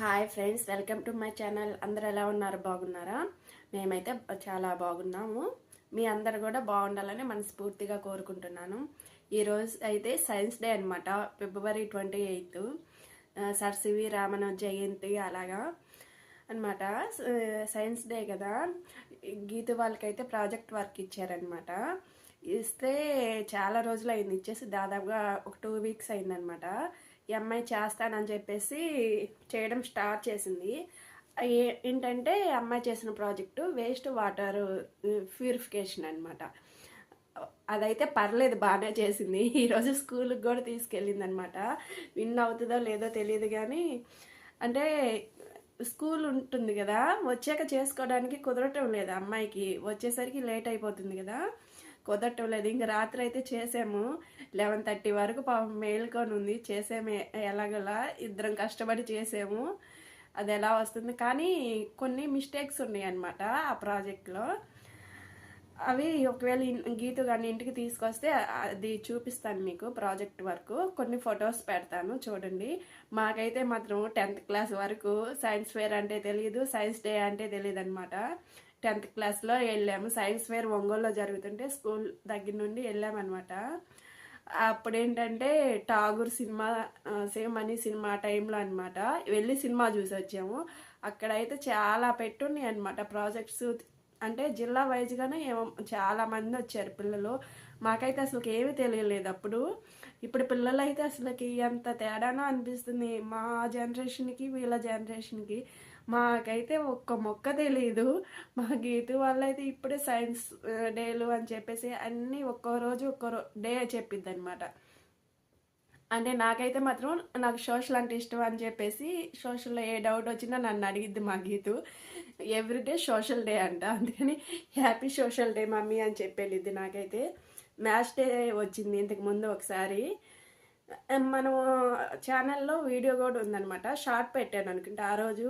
Hi friends welcome to my channel. అందరు ఎలా ఉన్నారు? బాగున్నారా? మేమైతే చాలా బాగున్నాము. మీ అందరు కూడా బాగుండాలని మనస్ఫూర్తిగా కోరుకుంటున్నాను. ఈరోజు అయితే సైన్స్ డే అనమాట February twenty eighth. Sir C V Raman జయంతి అలాగా అనమాట సైన్స్ డే కదా. గీత వాళ్ళకైతే ప్రాజెక్ట్ వర్క్ ఇచ్చారనమాట ఇస్తే చాలా రోజులు అయింది ఇచ్చేసి దాదాపుగా ఒక టూ వీక్స్ అయిందనమాట ఈ అమ్మాయి చేస్తానని చెప్పేసి చేయడం స్టార్ట్ చేసింది. ఏంటంటే అమ్మాయి చేసిన ప్రాజెక్టు వేస్ట్ వాటర్ ప్యూరిఫికేషన్ అనమాట అదైతే పర్లేదు బాగానే చేసింది. ఈరోజు స్కూల్కి కూడా తీసుకెళ్ళింది అనమాట విన్ అవుతుందో లేదో తెలియదు కానీ అంటే స్కూల్ ఉంటుంది కదా వచ్చాక చేసుకోవడానికి కుదరటం లేదు అమ్మాయికి. వచ్చేసరికి లేట్ అయిపోతుంది కదా. కుదరటం లేదు రాత్రి అయితే చేసాము. లెవెన్ థర్టీ వరకు పాపం మేల్కొని ఉంది. చేసాము ఎలాగలా ఇద్దరం కష్టపడి చేసాము. అది ఎలా వస్తుంది? కానీ కొన్ని మిస్టేక్స్ ఉన్నాయి అనమాట ఆ ప్రాజెక్ట్లో. అవి ఒకవేళ గీత కానీ ఇంటికి తీసుకొస్తే అది చూపిస్తాను మీకు ప్రాజెక్ట్ వర్క్. కొన్ని ఫొటోస్ పెడతాను చూడండి. మాకైతే మాత్రం టెన్త్ క్లాస్ వరకు సైన్స్ ఫేర్ అంటే తెలియదు సైన్స్ డే అంటే తెలియదు అనమాట టెన్త్ క్లాస్లో వెళ్ళాము. సైన్స్ ఫేర్ ఒంగోలులో జరుగుతుంటే స్కూల్ దగ్గర నుండి వెళ్ళామన్నమాట. అప్పుడు ఏంటంటే ఠాగూర్ సినిమా సేమ్ అని సినిమా టైంలో అనమాట వెళ్ళి సినిమా చూసి వచ్చాము. అక్కడైతే చాలా పెట్టున్నాయి అనమాట ప్రాజెక్ట్స్. అంటే జిల్లా వైజ్గానే ఏమో చాలామంది వచ్చారు పిల్లలు. మాకైతే అసలు ఏమీ తెలియలేదు అప్పుడు. ఇప్పుడు పిల్లలు అయితే అసలుకి ఎంత తేడానో అనిపిస్తుంది మా జనరేషన్కి వీళ్ళ జనరేషన్కి. మాకైతే ఒక్క మొక్క తెలియదు మా గీతు వాళ్ళైతే ఇప్పుడే సైన్స్ డేలు అని చెప్పేసి అన్నీ ఒక్కో రోజు ఒక్కో డే చెప్పిద్ది అనమాట అంటే నాకైతే మాత్రం నాకు సోషల్ అంటే ఇష్టం అని చెప్పేసి సోషల్లో ఏ డౌట్ వచ్చినా నన్ను అడిగిద్ది మా గీతు. ఎవ్రీడే సోషల్ డే అంట. అందుకని హ్యాపీ సోషల్ డే మమ్మీ అని చెప్పేళ్ళిద్ది నాకైతే. మ్యాచ్ డే వచ్చింది ఇంతకు ముందు ఒకసారి. మనం ఛానల్లో వీడియో కూడా ఉందనమాట షార్ట్ పెట్టాను అనుకుంటే. ఆ రోజు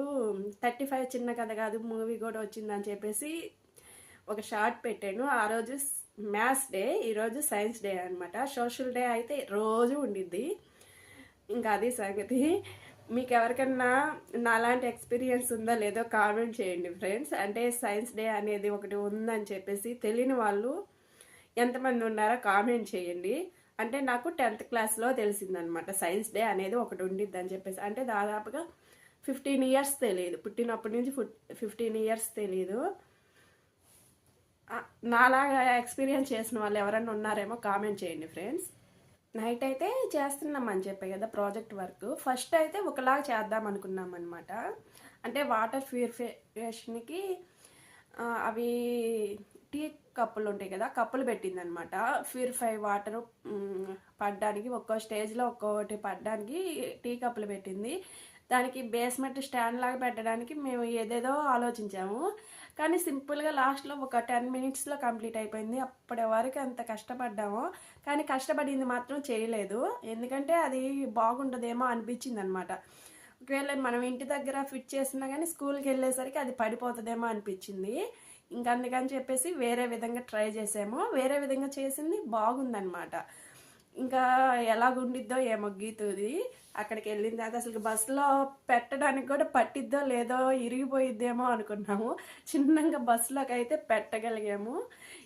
థర్టీ ఫైవ్ చిన్న కథ కాదు మూవీ కూడా వచ్చిందని చెప్పేసి ఒక షార్ట్ పెట్టాను. ఆ రోజు మ్యాథ్స్ డే ఈరోజు సైన్స్ డే అనమాట సోషల్ డే అయితే రోజు ఉండిద్ది. ఇంకా అది సంగతి. మీకు ఎవరికన్నా నాలాంటి ఎక్స్పీరియన్స్ ఉందో లేదో కామెంట్ చేయండి ఫ్రెండ్స్. అంటే సైన్స్ డే అనేది ఒకటి ఉందని చెప్పేసి తెలియని వాళ్ళు ఎంతమంది ఉన్నారో కామెంట్ చేయండి. అంటే నాకు టెన్త్ క్లాస్లో తెలిసిందనమాట. సైన్స్ డే అనేది ఒకటి ఉండిద్ది అని చెప్పేసి. అంటే దాదాపుగా ఫిఫ్టీన్ ఇయర్స్ తెలియదు పుట్టినప్పటి నుంచి ఫిఫ్టీన్ ఇయర్స్ తెలియదు నాలాగా ఎక్స్పీరియన్స్ చేసిన వాళ్ళు ఎవరైనా ఉన్నారేమో కామెంట్ చేయండి ఫ్రెండ్స్. నైట్ అయితే చేస్తున్నాం అని చెప్పే కదా ప్రాజెక్ట్ వర్క్. ఫస్ట్ అయితే ఒకలాగా చేద్దాం అనుకున్నాం అనమాట అంటే వాటర్ ప్యూరిఫికేషన్కి అవి టీ కప్పులు ఉంటాయి కదా కప్పులు పెట్టింది అనమాట ప్యూరిఫై వాటర్ పడ్డానికి ఒక్కో స్టేజ్లో ఒక్కొక్కటి పడ్డానికి టీ కప్పులు పెట్టింది. దానికి బేస్మెంట్ స్టాండ్ లాగా పెట్టడానికి మేము ఏదేదో ఆలోచించాము. కానీ సింపుల్గా లాస్ట్లో ఒక టెన్ మినిట్స్లో కంప్లీట్ అయిపోయింది. అప్పటి వరకు అంత కష్టపడ్డాము. కానీ కష్టపడింది మాత్రం చేయలేదు. ఎందుకంటే అది బాగుంటుందేమో అనిపించింది అనమాట ఒకవేళ మనం ఇంటి దగ్గర ఫిట్ చేసినా కానీ స్కూల్కి వెళ్ళేసరికి అది పడిపోతుందేమో అనిపించింది. ఇంకా అందుకని చెప్పేసి వేరే విధంగా ట్రై చేసాము. వేరే విధంగా చేసింది బాగుందనమాట ఇంకా ఎలాగుండిద్దో ఏమో గీతుది. అక్కడికి వెళ్ళిన తర్వాత అసలు బస్సులో పెట్టడానికి కూడా పట్టిద్దో లేదో ఇరిగిపోయిద్దేమో అనుకున్నాము. చిన్నగా బస్సులోకి అయితే పెట్టగలిగాము.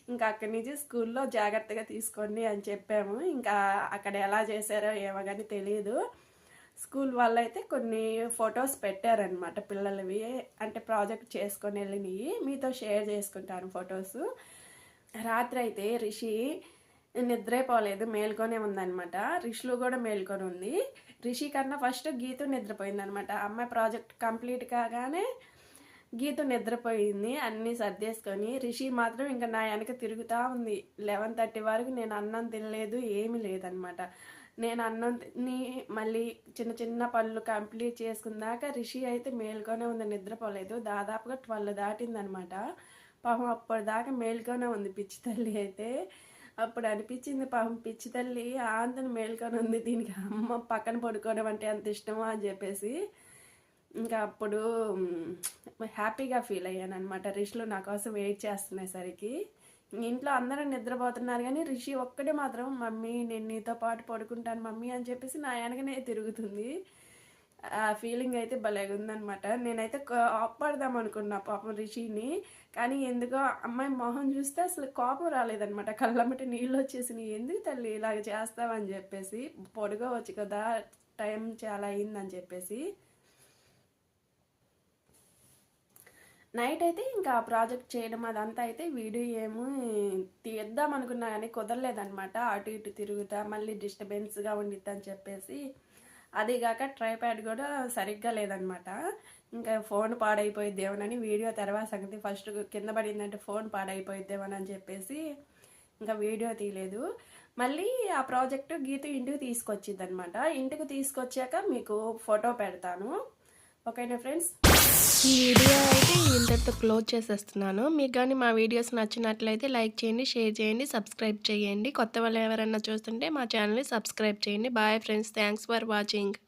ఇంకా అక్కడి నుంచి స్కూల్లో జాగ్రత్తగా తీసుకోండి అని చెప్పాము. ఇంకా అక్కడ ఎలా చేశారో ఏమో కానీ తెలియదు స్కూల్ వాళ్ళు అయితే కొన్ని ఫొటోస్ పెట్టారనమాట పిల్లలవి. అంటే ప్రాజెక్ట్ చేసుకొని వెళ్ళినవి. మీతో షేర్ చేసుకుంటాను ఫొటోస్. రాత్రి అయితే రిషి నిద్రైపోలేదు. మేల్కొనే ఉందనమాట రిషిలో కూడా మేల్కొని ఉంది. రిషి కన్నా ఫస్ట్ గీతు నిద్రపోయిందనమాట అమ్మాయి ప్రాజెక్ట్ కంప్లీట్ కాగానే గీత నిద్రపోయింది. అన్నీ సర్దేసుకొని రిషి మాత్రం ఇంకా నా వెనక తిరుగుతూ ఉంది. లెవెన్ థర్టీ వరకు నేను అన్నం తినలేదు ఏమీ లేదనమాట నేను అన్నం తిని మళ్ళీ చిన్న చిన్న పనులు కంప్లీట్ చేసుకుందాక రిషి అయితే మేల్కొనే ఉంది నిద్రపోలేదు. దాదాపుగా ట్వెల్వ్ దాటిందనమాట. పాపం అప్పటిదాకా మేల్కొనే ఉంది పిచ్చి తల్లి అయితే. అప్పుడు అనిపించింది పాపం పిచ్చి తల్లి ఆంతను మేల్కొని ఉంది దీనికి అమ్మ పక్కన పడుకోవడం అంటే అంత ఇష్టమా అని చెప్పేసి. ఇంకా అప్పుడు హ్యాపీగా ఫీల్ అయ్యాను అనమాట రిషిలు నా కోసం వెయిట్ చేస్తునేసరికి ఇంట్లో అందరూ నిద్రపోతున్నారు కానీ రిషి ఒక్కడే మాత్రం మమ్మీ నేను నీతో పాటు పడుకుంటాను మమ్మీ అని చెప్పేసి నా వెనకనే తిరుగుతుంది. ఆ ఫీలింగ్ అయితే భలే ఉందనమాట నేనైతే కోపడదాం అనుకున్నా పాపం రిషిని. కానీ ఎందుకో అమ్మాయి మొహం చూస్తే అసలు కోపం రాలేదనమాట కళ్ళమ్మటి నీళ్ళు వచ్చేసినాయి. ఎందుకు తల్లి ఇలాగ చేస్తావని చెప్పేసి పొడుకోవచ్చు కదా టైం చాలా అయిందని చెప్పేసి నైట్ అయితే ఇంకా ఆ ప్రాజెక్ట్ చేయడం అదంతా అయితే వీడియో ఏమో తీద్దాం అనుకున్నా కానీ కుదరలేదనమాట అటు ఇటు తిరుగుతా మళ్ళీ డిస్టర్బెన్స్గా ఉండిద్ది అని చెప్పేసి అదిగాక ట్రైప్యాడ్ కూడా సరిగ్గా లేదనమాట ఇంకా ఫోన్ పాడైపోయిద్దేమోనని వీడియో తర్వాత సంగతి ఫస్ట్ కింద పడిందంటే ఫోన్ పాడైపోయిద్దేమోనని చెప్పేసి ఇంకా వీడియో తీయలేదు. మళ్ళీ ఆ ప్రాజెక్టు గీత ఇంటికి తీసుకొచ్చిద్ది అనమాట ఇంటికి తీసుకొచ్చాక మీకు ఫోటో పెడతాను. ఓకేనా ఫ్రెండ్స్? ఈ వీడియో అయితే ఇంతటితో క్లోజ్ చేసేస్తున్నాను. మీకు కానీ మా వీడియోస్ నచ్చినట్లయితే లైక్ చేయండి షేర్ చేయండి సబ్స్క్రైబ్ చేయండి. కొత్త వాళ్ళు ఎవరైనా చూస్తుంటే మా ఛానల్ని సబ్స్క్రైబ్ చేయండి. Bye friends. Thanks for watching.